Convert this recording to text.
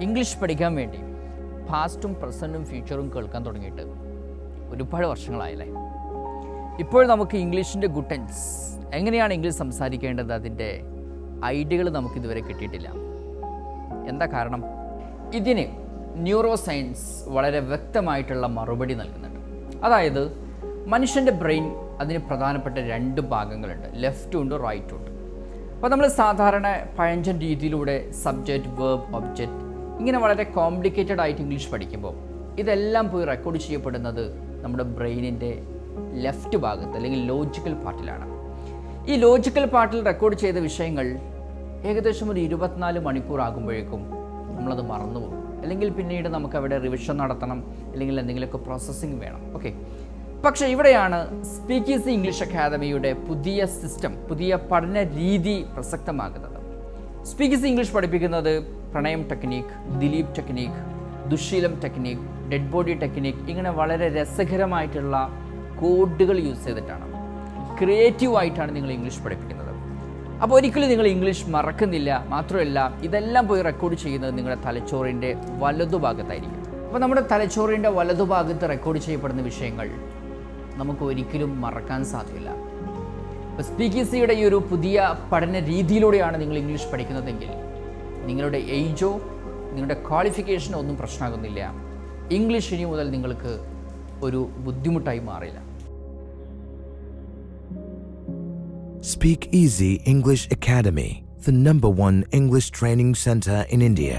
English പഠിക്കാൻ വേണ്ടി പാസ്റ്റും പ്രസന്റും ഫ്യൂച്ചറും കേൾക്കാൻ തുടങ്ങിയിട്ട് ഒരുപാട് വർഷങ്ങളായല്ലേ? ഇപ്പോൾ നമുക്ക് ഇംഗ്ലീഷിന്റെ ഗുട്ടൻസ് എങ്ങനെയാണ് ഇംഗ്ലീഷ് സംസാരിക്കേണ്ടത്? അതിന്റെ ഐഡിയകൾ നമുക്കിതുവരെ കിട്ടിയിട്ടില്ല. എന്താ കാരണം? ഇതിന് ന്യൂറോ സയൻസ് വളരെ വ്യക്തമായിട്ടുള്ള മറുപടി നൽകുന്നുണ്ട്. അതായത് മനുഷ്യന്റെ ബ്രെയിൻ അതിന് പ്രധാനപ്പെട്ട രണ്ട് ഭാഗങ്ങളുണ്ട്. ലെഫ്റ്റും ഉണ്ട് റൈറ്റും ഉണ്ട്. അപ്പോൾ നമ്മൾ സാധാരണ പഴഞ്ചൻ രീതിയിലൂടെ സബ്ജക്റ്റ് വേർബ് ഒബ്ജക്റ്റ് ഇങ്ങനെ വളരെ കോംപ്ലിക്കേറ്റഡ് ആയിട്ട് ഇംഗ്ലീഷ് പഠിക്കുമ്പോൾ ഇതെല്ലാം പോയി റെക്കോർഡ് ചെയ്യപ്പെടുന്നത് നമ്മുടെ ബ്രെയിനിന്റെ ലെഫ്റ്റ് ഭാഗത്ത് അല്ലെങ്കിൽ ലോജിക്കൽ പാർട്ടിലാണ് ഈ ലോജിക്കൽ പാർട്ടിൽ റെക്കോർഡ് ചെയ്ത വിഷയങ്ങൾ ഏകദേശം ഒരു ഇരുപത്തിനാല് മണിക്കൂർ ആകുമ്പോഴേക്കും നമ്മളത് മറന്നുപോകും അല്ലെങ്കിൽ പിന്നീട് നമുക്ക് അവിടെ റിവിഷൻ നടത്തണം അല്ലെങ്കിൽ എന്തെങ്കിലുമൊക്കെ പ്രോസസ്സിങ് വേണം. ഓക്കെ പക്ഷേ ഇവിടെയാണ് സ്പീക്കേഴ്സ് ഇംഗ്ലീഷ് അക്കാദമിയുടെ പുതിയ സിസ്റ്റം പുതിയ പഠന രീതി പ്രസക്തമാകുന്നത്. സ്പീക്കേഴ്സ് ഇംഗ്ലീഷ് പഠിപ്പിക്കുന്നത് പ്രണയം ടെക്നീക്ക് ദിലീപ് ടെക്നീക്ക് ദുശീലം ടെക്നീക്ക് ഡെഡ് ബോഡി ടെക്നീക്ക് ഇങ്ങനെ വളരെ രസകരമായിട്ടുള്ള കോഡുകൾ യൂസ് ചെയ്തിട്ടാണ്. ക്രിയേറ്റീവായിട്ടാണ് നിങ്ങൾ ഇംഗ്ലീഷ് പഠിപ്പിക്കുന്നത്. അപ്പോൾ ഒരിക്കലും നിങ്ങൾ ഇംഗ്ലീഷ് മറക്കുന്നില്ല. മാത്രമല്ല ഇതെല്ലാം പോയി റെക്കോർഡ് ചെയ്യുന്നത് നിങ്ങളുടെ തലച്ചോറിന്റെ വലതുഭാഗത്തായിരിക്കും. അപ്പോൾ നമ്മുടെ തലച്ചോറിന്റെ വലതുഭാഗത്ത് റെക്കോർഡ് ചെയ്യപ്പെടുന്ന വിഷയങ്ങൾ നമുക്ക് ഒരിക്കലും മറക്കാൻ സാധ്യമല്ല. ഇപ്പോൾ സ്പീക്കിസിയുടെ ഈ ഒരു പുതിയ പഠന രീതിയിലൂടെയാണ് നിങ്ങൾ ഇംഗ്ലീഷ് പഠിക്കുന്നതെങ്കിൽ നിങ്ങളുടെ ഏജോ നിങ്ങളുടെ ക്വാളിഫിക്കേഷനോ ഒന്നും പ്രശ്നമാകുന്നില്ല ഇംഗ്ലീഷ് ഇനി മുതൽ നിങ്ങൾക്ക് ഒരു ബുദ്ധിമുട്ടായി മാറില്ല Speak Easy English Academy, the number one English training center in India.